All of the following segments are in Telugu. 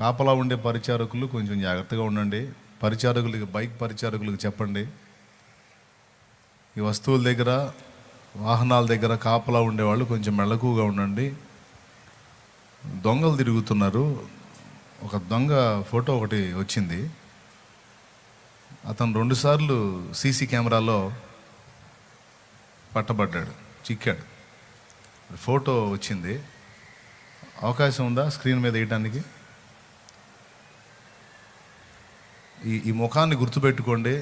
కాపలా ఉండే పరిచారకులు కొంచెం జాగ్రత్తగా ఉండండి. పరిచారకులకి బైక్ పరిచారకులకు చెప్పండి. ఈ వస్తువుల దగ్గర వాహనాల దగ్గర కాపలా ఉండేవాళ్ళు కొంచెం మెళకువగా ఉండండి. దొంగలు తిరుగుతున్నారు. ఒక దొంగ ఫోటో ఒకటి వచ్చింది. అతను రెండుసార్లు సీసీ కెమెరాలో పట్టబడ్డాడు చిక్కాడు. ఫోటో వచ్చింది. అవకాశం ఉందా స్క్రీన్ మీద వేయడానికి ఈ ఈ ముఖాన్ని గుర్తుపెట్టుకోండి.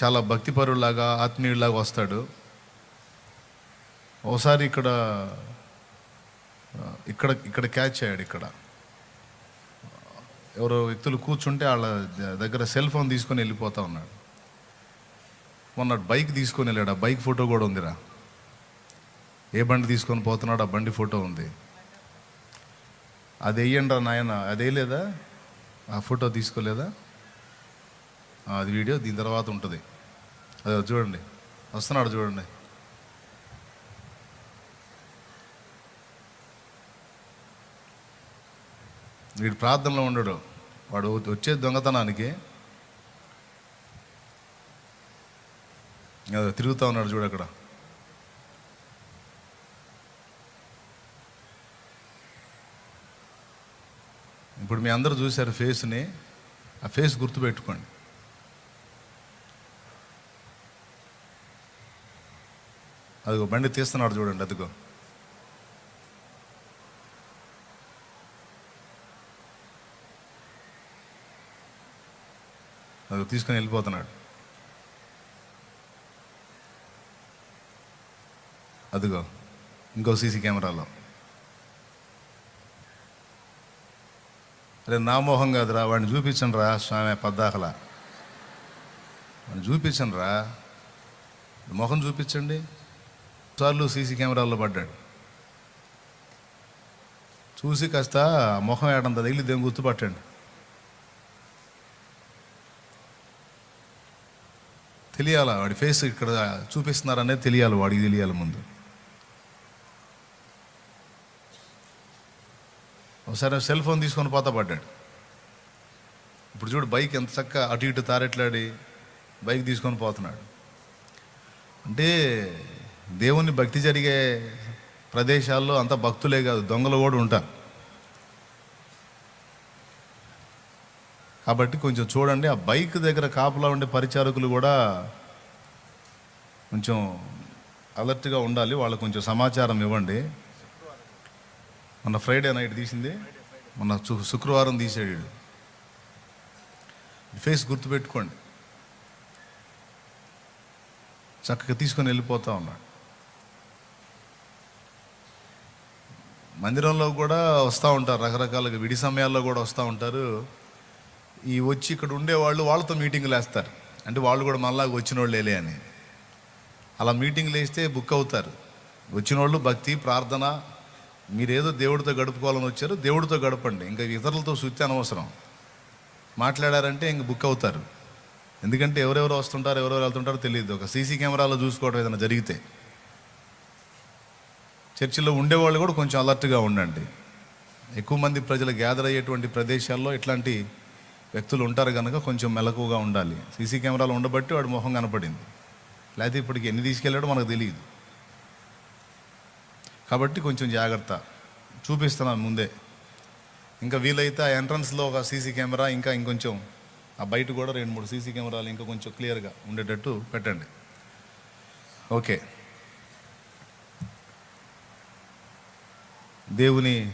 చాలా భక్తిపరులాగా ఆత్మీయులాగా వస్తాడు. ఒకసారి ఇక్కడ ఇక్కడ ఇక్కడ క్యాచ్ అయ్యాడు ఇక్కడ. ఎవరో వ్యక్తులు కూర్చుంటే వాళ్ళ దగ్గర సెల్ ఫోన్ తీసుకొని వెళ్ళిపోతా ఉన్నాడు. మొన్న బైక్ తీసుకొని వెళ్ళాడు. ఆ బైక్ ఫోటో కూడా ఉందిరా. ఏ బండి తీసుకొని పోతున్నాడు ఆ బండి ఫోటో ఉంది. అది వెయ్యండి రా నాయన. అదే లేదా ఆ ఫోటో తీసుకోలేదా? అది వీడియో దీని తర్వాత ఉంటుంది. అది చూడండి. వస్తున్నాడు చూడండి. వీడు ప్రార్థనలో ఉండడు. వాడు వచ్చే దొంగతనానికి అదే తిరుగుతూ ఉన్నాడు చూడు అక్కడ. ఇప్పుడు మీ అందరూ చూశారు ఫేస్ని ఆ ఫేస్ గుర్తుపెట్టుకోండి. అదిగో బండి తీస్తున్నాడు చూడండి అదిగో. అది తీసుకొని వెళ్ళిపోతున్నాడు. అదిగో ఇంకో సీసీ కెమెరాలో. రే నా మొహం కాదురా వాడిని చూపించండి రా స్వామి పద్దాకల. వాడిని చూపించండి రా మొహం చూపించండి. సార్లు సీసీ కెమెరాల్లో పడ్డాడు. చూసి కాస్త మొహం ఏడంత తగిలి దేని గుర్తుపట్టండి. తెలియాలా? వాడి ఫేస్ ఇక్కడ చూపిస్తున్నారనేది తెలియాలి వాడికి తెలియాలి ముందు. ఒకసారి సెల్ ఫోన్ తీసుకొని పోతా పడ్డాడు ఇప్పుడు చూడు బైక్ ఎంత చక్కగా అటు ఇటు తారెట్లాడి బైక్ తీసుకొని పోతున్నాడు. అంటే దేవుని భక్తి జరిగే ప్రదేశాల్లో అంత భక్తులే కాదు దొంగలు కూడా ఉంటారు. కాబట్టి కొంచెం చూడండి ఆ బైక్ దగ్గర కాపలా ఉండే పరిచారకులు కూడా కొంచెం అలర్ట్గా ఉండాలి వాళ్ళకు కొంచెం సమాచారం ఇవ్వండి. మొన్న ఫ్రైడే నైట్ తీసింది. మొన్న శుక్రవారం తీసాడు ఫేస్ గుర్తుపెట్టుకోండి. చక్కగా తీసుకొని వెళ్ళిపోతా ఉన్నాడు. మందిరంలో కూడా వస్తూ ఉంటారు రకరకాలుగా విడి సమయాల్లో కూడా వస్తూ ఉంటారు. ఈ వచ్చి ఇక్కడ ఉండేవాళ్ళు వాళ్ళతో మీటింగ్లు వేస్తారు. అంటే వాళ్ళు కూడా మనలాగా వచ్చిన వాళ్ళేలే అని. అలా మీటింగ్లు వేస్తే బుక్ అవుతారు. వచ్చిన వాళ్ళు భక్తి ప్రార్థన మీరేదో దేవుడితో గడుపుకోవాలని వచ్చారు దేవుడితో గడపండి. ఇంకా ఇతరులతో శుద్ధి అనవసరం. మాట్లాడారంటే ఇంక బుక్ అవుతారు. ఎందుకంటే ఎవరెవరు వస్తుంటారు ఎవరెవరు వెళ్తుంటారో తెలియదు. ఒక సీసీ కెమెరాలో చూసుకోవడం ఏదైనా జరిగితే. చర్చిలో ఉండేవాళ్ళు కూడా కొంచెం అలర్ట్గా ఉండండి. ఎక్కువ మంది ప్రజలు గ్యాదర్ అయ్యేటువంటి ప్రదేశాల్లో ఇట్లాంటి వ్యక్తులు ఉంటారు కనుక కొంచెం మెలకువగా ఉండాలి. సీసీ కెమెరాలు ఉండబట్టి వాడి మొహం కనపడింది. లేకపోతే ఇప్పటికి ఎన్ని తీసుకెళ్ళాడో మనకు తెలియదు. కాబట్టి కొంచెం జాగ్రత్త. చూపిస్తున్నాను ముందే. ఇంకా వీలైతే ఆ ఎంట్రన్స్లో ఒక సీసీ కెమెరా ఇంకా ఇంకొంచెం ఆ బయట కూడా రెండు మూడు సీసీ కెమెరాలు ఇంకా కొంచెం క్లియర్గా ఉండేటట్టు పెట్టండి. ఓకే. దేవుని